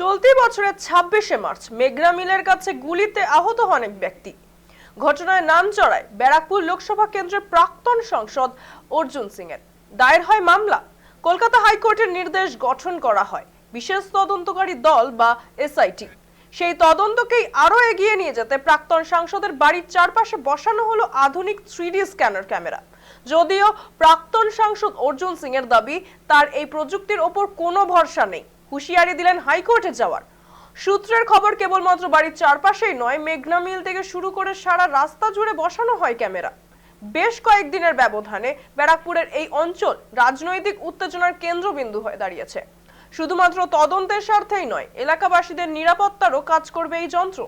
চলতি বছরের ছাব্বিশে মার্চ মেঘনা মিলের কাছে গুলিতে আহত হন এক ব্যক্তি। ঘটনায় নাম চড়ায় ব্যারাকপুর লোকসভা কেন্দ্রের প্রাক্তন সংসদ অর্জুন সিং এর দায়ের হয় মামলা। কলকাতা হাইকোর্টের নির্দেশ গঠন করা হয়। বিশেষ তদন্তকারী দল বা এসআইটি। সেই তদন্তকেই আরও এগিয়ে নিয়ে যেতে প্রাক্তন সাংসদের বাড়ির চারপাশে বসানো হলো আধুনিক থ্রিডি স্ক্যানার ক্যামেরা। যদিও প্রাক্তন সাংসদ অর্জুন সিং এর দাবি, তার এই প্রযুক্তির ওপর কোনো ভরসা নেই। হুঁশিয়ারি দিলেন হাইকোর্টে যাওয়ার। সূত্রের খবর কেবলমাত্র বাড়ির চারপাশেই নয়, মেঘনা মিল থেকে শুরু করে সারা রাস্তা জুড়ে বসানো হয় ক্যামেরা। বেশ কয়েকদিনের ব্যবধানে ব্যারাকপুরের এই অঞ্চল রাজনৈতিক উত্তেজনার কেন্দ্রবিন্দু হয়ে দাঁড়িয়েছে। শুধুমাত্র তদন্তের স্বার্থেই নয়, এলাকাবাসীদের নিরাপত্তারও কাজ করবে এই যন্ত্র।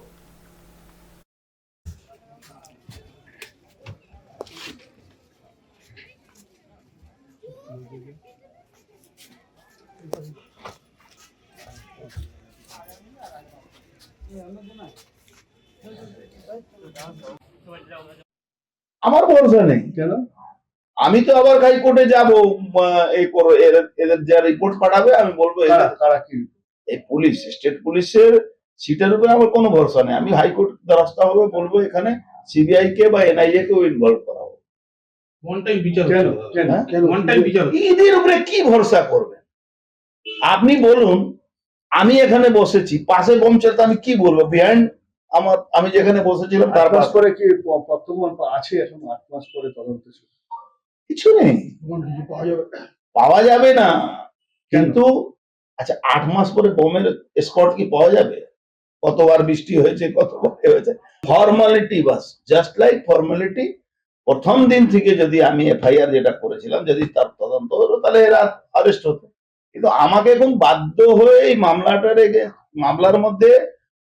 আমার ভরসা নেই। কেন? আমি তো আবার হাইকোর্টে যাব এই করো এদের যা রিপোর্ট পাঠাবে আমি বলব কারা কি? এই পুলিশ স্টেট পুলিশের সিটের উপরে আমার কোনো ভরসা নেই। আমি হাইকোর্ট দ্বারস্থ হবে বলব এখানে সিবিআই কে বা এনআইএ কেও ইনভলভ করা হবে। ওয়ান টাইম বিচার কেন? হচ্ছে কেন? হ্যাঁ? কেন? ওয়ান টাইম বিচার হচ্ছে। এদের উপরে কি ভরসা করবেন? আপনি বলুন আমি এখানে বসেছি পাশে বোম চলতে আমি কি বলব? বিহাইন্ড আমার আমি যেখানে বসেছিলাম তার পাশে। পরে কি প- বর্তমান আছে এখন আট মাস পরে তদন্ত কিছু নেই। পাওয়া যাবে। পাওয়া যাবে না। কিন্তু আচ্ছা আট মাস পরে বোমের স্পট কি পাওয়া যাবে? কতবার বৃষ্টি হয়েছে কতবার হয়েছে? ফর্মালিটি বাস জাস্ট লাইক ফর্মালিটি প্রথম দিন থেকে যদি আমি এফআইআর যেটা করেছিলাম যদি তার তদন্ত হতো তাহলে এরা আরেস্ট হতো। কিন্তু আমাকে এখন বাধ্য হয়ে এই মামলাটা রেখে, মামলার মধ্যে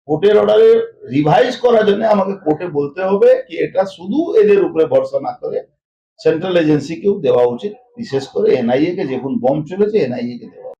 কোর্টের অর্ডারে রিভাইজ করার জন্য আমাকে কোর্টে বলতে হবে কি এটা শুধু এদের উপরে ভরসা না করে সেন্ট্রাল এজেন্সিকেও দেওয়া উচিত। বিশেষ করে এনআইএ কে যখন বম চলেছে এনআইএ কে দেওয়া